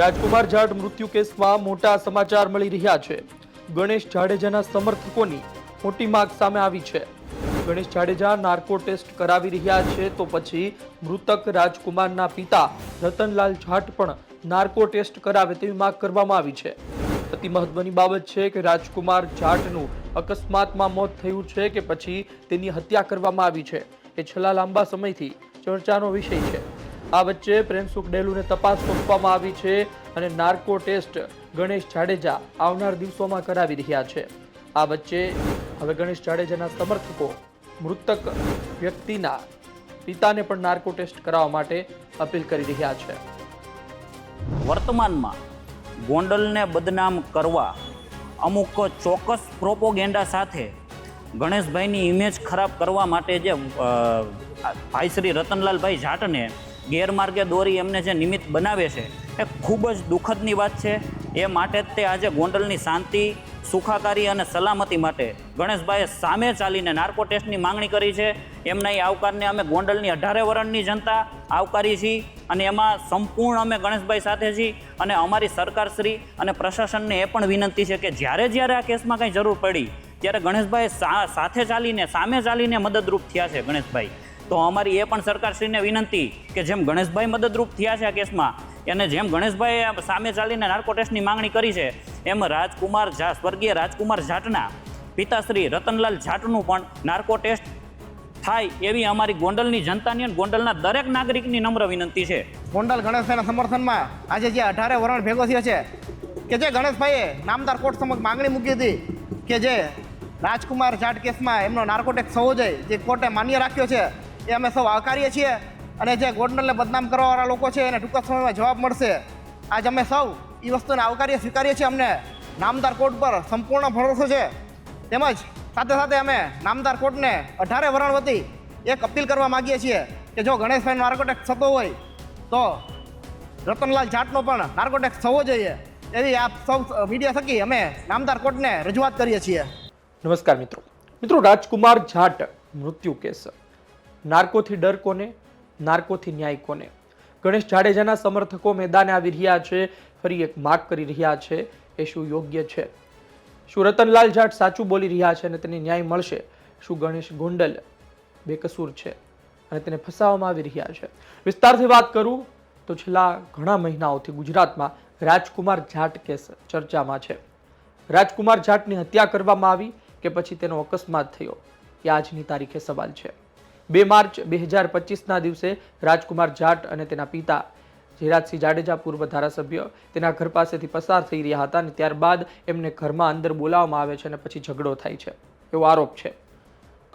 રાજકુમાર જાટ મૃત્યુ કેસમાં મોટા સમાચાર મળી રહ્યા છે. ગણેશ જાડેજાના સમર્થકોની મોટી માંગ સામે આવી છે. ગણેશ જાડેજા નાર્કો ટેસ્ટ કરાવી રહ્યા છે તો પછી મૃતક રાજકુમારના પિતા રતનલાલ જાટ પણ નાર્કો ટેસ્ટ કરાવે તેવી માંગ કરવામાં આવી છે. અતિ મહત્વની બાબત છે કે રાજકુમાર જાટનું અકસ્માતમાં મોત થયું છે કે પછી તેની હત્યા કરવામાં આવી છે. એ છેલ્લા લાંબા સમયથી ચર્ચાનો વિષય છે. આ વચ્ચે પ્રેમસુખ ડેલુને તપાસ સોંપવામાં આવી છે અને નાર્કો ટેસ્ટ ગણેશ જાડેજા આવનાર દિવસોમાં કરાવી રહ્યા છે. આ વચ્ચે હવે ગણેશ જાડેજાના સમર્થકો, મૃતક વ્યક્તિના પિતાને પણ નાર્કો ટેસ્ટ કરાવવા માટે અપીલ કરી રહ્યા છે. વર્તમાનમાં ગોંડલને બદનામ કરવા અમુક ચોક્કસ પ્રોપોગેન્ડા સાથે ગણેશભાઈની ઇમેજ ખરાબ કરવા માટે જે ભાઈ શ્રી રતનલાલભાઈ જાટને ગેરમાર્ગે દોરી એમને જે નિમિત્ત બનાવે છે, એ ખૂબ જ દુઃખદની વાત છે. એ માટે જ તે આજે ગોંડલની શાંતિ, સુખાકારી અને સલામતી માટે ગણેશભાઈએ સામે ચાલીને નાર્કો ટેસ્ટની માંગણી કરી છે. એમના એ આવકારને અમે ગોંડલની અઢારે વરણની જનતા આવકારી છીએ અને એમાં સંપૂર્ણ અમે ગણેશભાઈ સાથે છીએ અને અમારી સરકારશ્રી અને પ્રશાસનને એ પણ વિનંતી છે કે જ્યારે જ્યારે આ કેસમાં કંઈ જરૂર પડી, ત્યારે ગણેશભાઈ સાથે ચાલીને, સામે ચાલીને મદદરૂપ થયા છે ગણેશભાઈ. તો અમારી એ પણ સરકારશ્રીને વિનંતી કે જેમ ગણેશભાઈ મદદરૂપ થયા છે આ કેસમાં, એને જેમ ગણેશભાઈએ સામે ચાલીને નાર્કો ટેસ્ટની માંગણી કરી છે, એમ રાજકુમાર ઝા, સ્વર્ગીય રાજકુમાર જાટના પિતાશ્રી રતનલાલ જાટનું પણ નાર્કો ટેસ્ટ થાય એવી અમારી ગોંડલની જનતાની અને ગોંડલના દરેક નાગરિકની નમ્ર વિનંતી છે. ગોંડલ ગણેશભાઈના સમર્થનમાં આજે જે અઢારે વરણ ભેગો થયો છે, કે જે ગણેશભાઈએ નામદાર કોર્ટ સમક્ષ માંગણી મૂકી હતી, કે જે રાજકુમાર જાટ કેસમાં એમનો નાર્કોટેક્સ થવો જોઈએ, જે કોર્ટે માન્ય રાખ્યો છે એ અમે સૌ આવકારીએ છીએ અને જે ગોંડલને બદનામ કરવાવાળા લોકો છે એને ટૂંક સમયમાં જવાબ મળશે. આજ અમે સૌ એ વસ્તુને આવકારીએ, સ્વીકારીએ છીએ અમને. નામદાર કોર્ટ પર સંપૂર્ણ ભરોસો છે. તેમજ સાથે સાથે અમે નામદાર કોર્ટને અઢારે વરણ વતી એક અપીલ કરવા માગીએ છીએ કે જો ગણેશભાઈનો નાર્કોટેક્સ થતો હોય, તો રતનલાલ જાટનો પણ નાર્કોટેક્સ થવો જોઈએ. એવી આપ સૌ મીડિયા થકી અમે નામદાર કોર્ટને રજૂઆત કરીએ છીએ. નમસ્કાર મિત્રો. મિત્રો, રાજકુમાર જાટ, મૃત્યુ કેસ. નાર્કોથી ડર કોને નાર્કોથી ન્યાય કોને ગણેશ જાડેજાના સમર્થકો મેદાને આવી રહ્યા છે, ફરી એક માગ કરી રહ્યા છે, એ શું યોગ્ય છે? શું રતનલાલ જાટ સાચું બોલી રહ્યા છે અને તેને ન્યાય મળશે? શું ગણેશ ગોંડલ બેકસૂર છે અને તેને ફસાવવામાં આવી રહ્યા છે? વિસ્તારથી વાત કરું તો છેલ્લા ઘણા મહિનાઓથી ગુજરાતમાં રાજકુમાર જાટ કેસ ચર્ચામાં છે. રાજકુમાર જાટની હત્યા કરવામાં આવી કે પછી તેનો અકસ્માત થયો? એ આજની તારીખે સવાલ છે. બે માર્ચ બે હજાર પચીસના દિવસે રાજકુમાર જાટ અને તેના પિતા જીરાજસિંહ જાડેજા પૂર્વ ધારાસભ્ય તેના ઘર પાસેથી પસાર થઈ રહ્યા હતા અને ત્યારબાદ એમને ઘરમાં અંદર બોલાવવામાં આવે છે અને પછી ઝઘડો થાય છે. એવો આરોપ છે.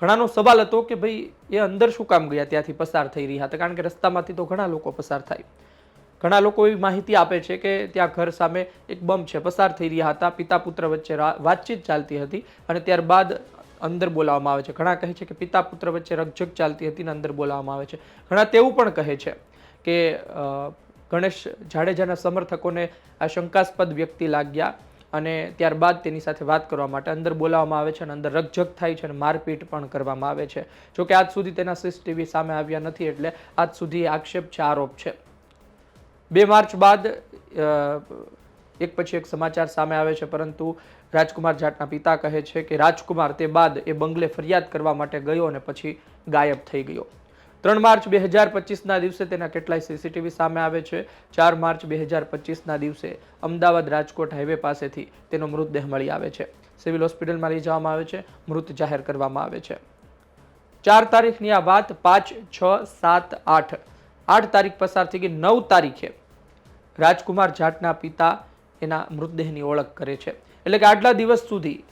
ઘણાનો સવાલ હતો કે ભાઈ એ અંદર શું કામ ગયા? ત્યાંથી પસાર થઈ રહ્યા હતા. કારણ કે રસ્તામાંથી તો ઘણા લોકો પસાર થાય. ઘણા લોકો એવી માહિતી આપે છે કે ત્યાં ઘર સામે એક બમ છે. પસાર થઈ રહ્યા હતા. પિતા પુત્ર વચ્ચે વાતચીત ચાલતી હતી અને ત્યારબાદ અંદર બોલાવવામાં આવે છે. ઘણા કહે છે કે પિતા પુત્ર વચ્ચે રકઝક ચાલતી હતી ને અંદર બોલાવવામાં આવે છે. ઘણા તેવું પણ કહે છે કે ગણેશ જાડેજાના સમર્થકોને આ શંકાસ્પદ વ્યક્તિ લાગ્યા અને ત્યારબાદ તેની સાથે વાત કરવા માટે અંદર બોલાવવામાં આવે છે અને અંદર રકઝક થાય છે અને મારપીટ પણ કરવામાં આવે છે. જોકે આજ સુધી તેના સીસીટીવી સામે આવ્યા નથી એટલે આજ સુધી આક્ષેપ છે, આરોપ છે. બે માર્ચ બાદ એક પછી એક સમાચાર સામે આવે છે, પરંતુ રાજકુમાર જાટના પિતા કહે છે કે રાજકુમાર તે બાદ એ બંગલે ફરિયાદ કરવા માટે ગયો અને પછી ગાયબ થઈ ગયો. ત્રણ માર્ચ બે હજાર પચીસના દિવસે તેના કેટલાય સીસીટીવી સામે આવે છે. ચાર માર્ચ બે હજાર પચીસના દિવસે અમદાવાદ રાજકોટ હાઈવે પાસેથી તેનો મૃતદેહ મળી આવે છે. સિવિલ હોસ્પિટલમાં લઈ જવામાં આવે છે. મૃત જાહેર કરવામાં આવે છે. ચાર તારીખની આ વાત પાંચ, છ, સાત, આઠ. આઠ તારીખ પસાર થઈ ગઈ. નવ તારીખે રાજકુમાર જાટના પિતા એના મૃતદેહની ઓળખ કરે છે. એટલે કે આટલા દિવસ સુધી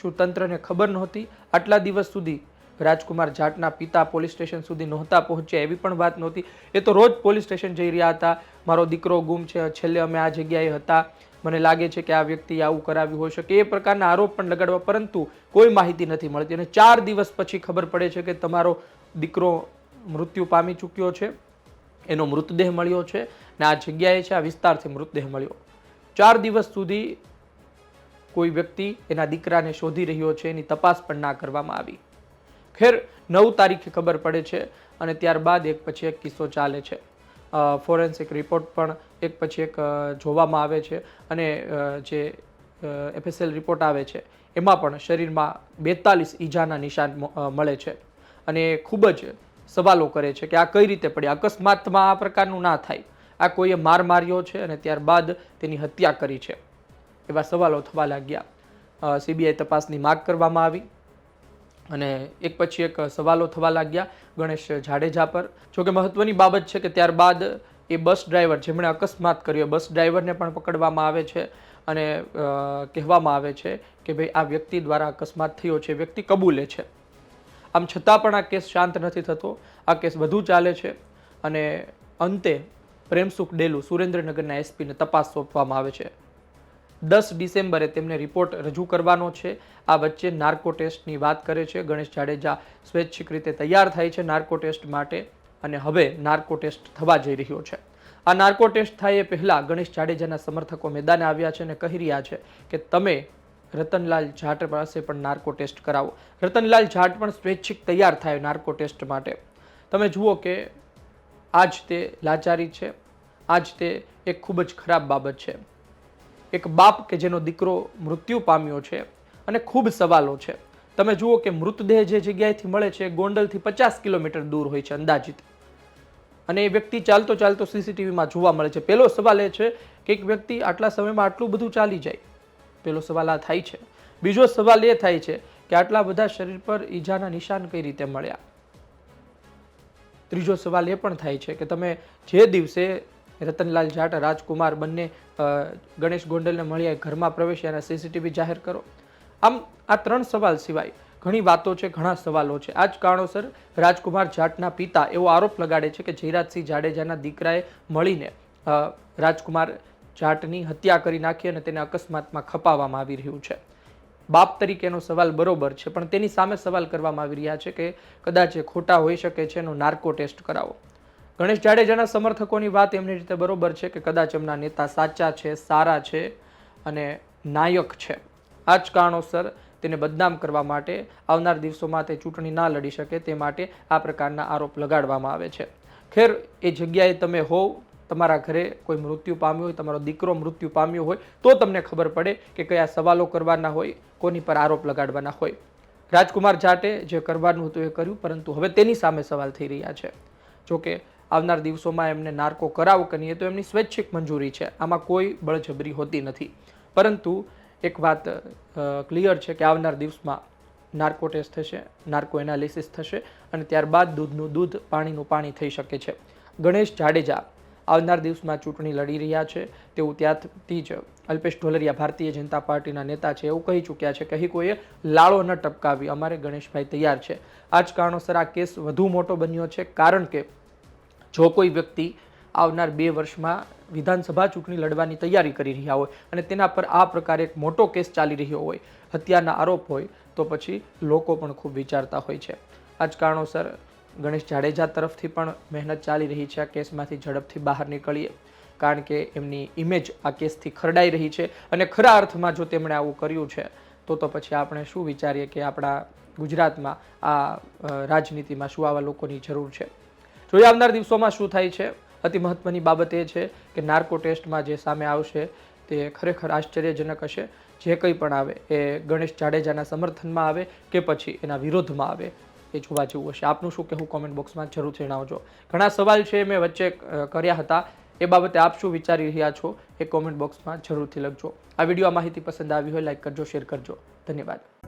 શું તંત્રને ખબર નહોતી? આટલા દિવસ સુધી રાજકુમાર જાટના પિતા પોલીસ સ્ટેશન સુધી નહોતા પહોંચ્યા એવી પણ વાત નહોતી. એ તો રોજ પોલીસ સ્ટેશન જઈ રહ્યા હતા. મારો દીકરો ગુમ છે, છેલ્લે અમે આ જગ્યાએ હતા. મને લાગે છે કે આ વ્યક્તિએ આવું કરાવ્યું હોઈ શકે. એ પ્રકારના આરોપ પણ લગાડવા પરંતુ કોઈ માહિતી નથી મળતી. અને ચાર દિવસ પછી ખબર પડે છે કે તમારો દીકરો મૃત્યુ પામી ચૂક્યો છે. એનો મૃતદેહ મળ્યો છે. ને આ જગ્યાએ છે, આ વિસ્તારથી મૃતદેહ મળ્યો. ચાર દિવસ સુધી કોઈ વ્યક્તિ એના દીકરાને શોધી રહ્યો છે, એની તપાસ પણ ના કરવામાં આવી. ખેર, નવ તારીખે ખબર પડે છે અને ત્યારબાદ એક પછી એક કિસ્સો ચાલે છે. ફોરેન્સિક રિપોર્ટ પણ એક પછી એક જોવામાં આવે છે અને જે એફએસએલ રિપોર્ટ આવે છે, એમાં પણ શરીરમાં બેતાલીસ ઈજાના નિશાન મળે છે. અને ખૂબ જ સવાલો કરે છે કે આ કઈ રીતે પડ્યા? અકસ્માતમાં આ પ્રકારનું ના થાય. આ કોઈએ માર માર્યો છે અને ત્યારબાદ તેની હત્યા કરી છે. એવા સવાલો થવા લાગ્યા. સીબીઆઈ તપાસની માગ કરવામાં આવી અને એક પછી એક સવાલો થવા લાગ્યા ગણેશ જાડેજા પર. જોકે મહત્વની બાબત છે કે ત્યારબાદ એ બસ ડ્રાઈવર જેમણે અકસ્માત કર્યો, બસ ડ્રાઈવરને પણ પકડવામાં આવે છે અને કહેવામાં આવે છે કે ભાઈ આ વ્યક્તિ દ્વારા અકસ્માત થયો છે, વ્યક્તિ કબૂલે છે. આમ છતાં પણ આ કેસ શાંત નથી થતો. આ કેસ વધુ ચાલે છે અને અંતે પ્રેમસુખ ડેલુ સુરેન્દ્રનગરના એસપીને તપાસ સોંપવામાં આવે છે. દસ ડિસેમ્બરે તેમને રિપોર્ટ રજૂ કરવાનો છે. આ વચ્ચે નાર્કો ટેસ્ટની વાત કરે છે. ગણેશ જાડેજા સ્વૈચ્છિક રીતે તૈયાર થાય છે નાર્કો ટેસ્ટ માટે અને હવે નાર્કો ટેસ્ટ થવા જઈ રહ્યો છે. આ નાર્કો ટેસ્ટ થાય એ પહેલાં ગણેશ જાડેજાના સમર્થકો મેદાને આવ્યા છે અને કહી રહ્યા છે કે તમે રતનલાલ જાટ પાસે પણ નાર્કો ટેસ્ટ કરાવો. રતનલાલ જાટ પણ સ્વૈચ્છિક તૈયાર થાય નાર્કો ટેસ્ટ માટે. તમે જુઓ કે આજ તે લાચારી છે. આજ તે એક ખૂબ જ ખરાબ બાબત છે. એક બાપ કે જેનો દીકરો મૃત્યુ પામ્યો છે અને ખૂબ સવાલો છે. તમે જુઓ કે મૃતદેહ જે જગ્યાએથી મળે છે ગોંડલથી પચાસ કિલોમીટર દૂર હોય છે અંદાજિત. અને એ વ્યક્તિ ચાલતો ચાલતો સીસીટીવીમાં જોવા મળે છે. પહેલો સવાલ એ છે કે એક વ્યક્તિ આટલા સમયમાં આટલું બધું ચાલી જાય. પહેલો સવાલ આ થાય છે. બીજો સવાલ એ થાય છે કે આટલા બધા શરીર પર ઈજાના નિશાન કઈ રીતે મળ્યા? ત્રીજો સવાલ એ પણ થાય છે કે તમે જે દિવસે રતનલાલ જાટ, રાજકુમાર બંને ગણેશ ગોંડલને મળ્યા ઘરમાં પ્રવેશ્યા અને સીસીટીવી જાહેર કરો. આમ, આ ત્રણ સવાલ સિવાય ઘણી વાતો છે, ઘણા સવાલો છે. આ જ કારણોસર રાજકુમાર જાટના પિતા એવો આરોપ લગાડે છે કે જયરાજસિંહ જાડેજાના દીકરાએ મળીને રાજકુમાર જાટની હત્યા કરી નાખી અને તેને અકસ્માતમાં ખપાવવામાં આવી રહ્યું છે. બાપ તરીકેનો સવાલ બરોબર છે, પણ તેની સામે સવાલ કરવામાં આવી રહ્યા છે કે કદાચ એ ખોટા હોઈ શકે છે, એનો નાર્કો ટેસ્ટ કરાવો. ગણેશ જાડેજાના સમર્થકોની વાત એમની રીતે બરોબર છે કે કદાચ એમના નેતા સાચા છે, સારા છે અને નાયક છે. આ જ કારણોસર તેને બદનામ કરવા માટે આવનાર દિવસોમાં તે ચૂંટણી ના લડી શકે તે માટે આ પ્રકારના આરોપ લગાડવામાં આવે છે. ખેર, એ જગ્યાએ તમે હોવ, તમારા ઘરે કોઈ મૃત્યુ પામ્યું હોય, તમારો દીકરો મૃત્યુ પામ્યો હોય, તો તમને ખબર પડે કે કયા સવાલો કરવાના હોય, કોની પર આરોપ લગાડવાના હોય. રાજકુમાર જાટે જે કરવાનું હતું એ કર્યું, પરંતુ હવે તેની સામે સવાલ થઈ રહ્યા છે. જોકે આવનાર દિવસોમાં એમને નાર્કો કરાવો કે નહીં તો એમની સ્વૈચ્છિક મંજૂરી છે. આમાં કોઈ બળજબરી હોતી નથી. પરંતુ એક વાત ક્લિયર છે કે આવનાર દિવસમાં નાર્કો ટેસ્ટ થશે, નાર્કો એનાલિસિસ થશે અને ત્યારબાદ દૂધનું દૂધ પાણીનું પાણી થઈ શકે છે. ગણેશ જાડેજા આવનાર દિવસમાં ચૂંટણી લડી રહ્યા છે. તેવું ત્યાંથી જ અલ્પેશ ઢોલરિયા ભારતીય જનતા પાર્ટીના નેતા છે. એવું કહી ચૂક્યા છે કે અહીં કોઈએ લાળો ન ટપકાવી. અમારે ગણેશભાઈ તૈયાર છે. આ જ કારણોસર આ કેસ વધુ મોટો બન્યો છે. કારણ કે જો કોઈ વ્યક્તિ આવનાર બે વર્ષમાં વિધાનસભા ચૂંટણી લડવાની તૈયારી કરી રહ્યા હોય અને તેના પર આ પ્રકારે એક મોટો કેસ ચાલી રહ્યો હોય, હત્યાના આરોપ હોય, તો પછી લોકો પણ ખૂબ વિચારતા હોય છે. આ જ કારણોસર ગણેશ જાડેજા તરફથી પણ મહેનત ચાલી રહી છે આ કેસમાંથી ઝડપથી બહાર નીકળીએ. કારણ કે એમની ઇમેજ આ કેસથી ખરડાઈ રહી છે અને ખરા અર્થમાં જો તેમણે આવું કર્યું છે, તો તો પછી આપણે શું વિચારીએ કે આપણા ગુજરાતમાં આ રાજનીતિમાં શું આવા લોકોની જરૂર છે? જોઈએ આવનાર દિવસોમાં શું થાય છે? અતિ મહત્વની બાબત એ છે કે નાર્કો ટેસ્ટમાં જે સામે આવશે તે ખરેખર આશ્ચર્યજનક હશે. જે કંઈ પણ આવે એ ગણેશ જાડેજાના સમર્થનમાં આવે કે પછી એના વિરોધમાં આવે એ જોવા જેવું હશે. આપનું શું કહેવું કોમેન્ટ બોક્સમાં જરૂરથી જણાવજો. ઘણા સવાલ છે મેં વચ્ચે કર્યા હતા. એ બાબતે આપ શું વિચારી રહ્યા છો એ કોમેન્ટ બોક્સમાં જરૂરથી લખજો. આ વીડિયો આ માહિતી પસંદ આવી હોય લાઈક કરજો શેર કરજો. ધન્યવાદ.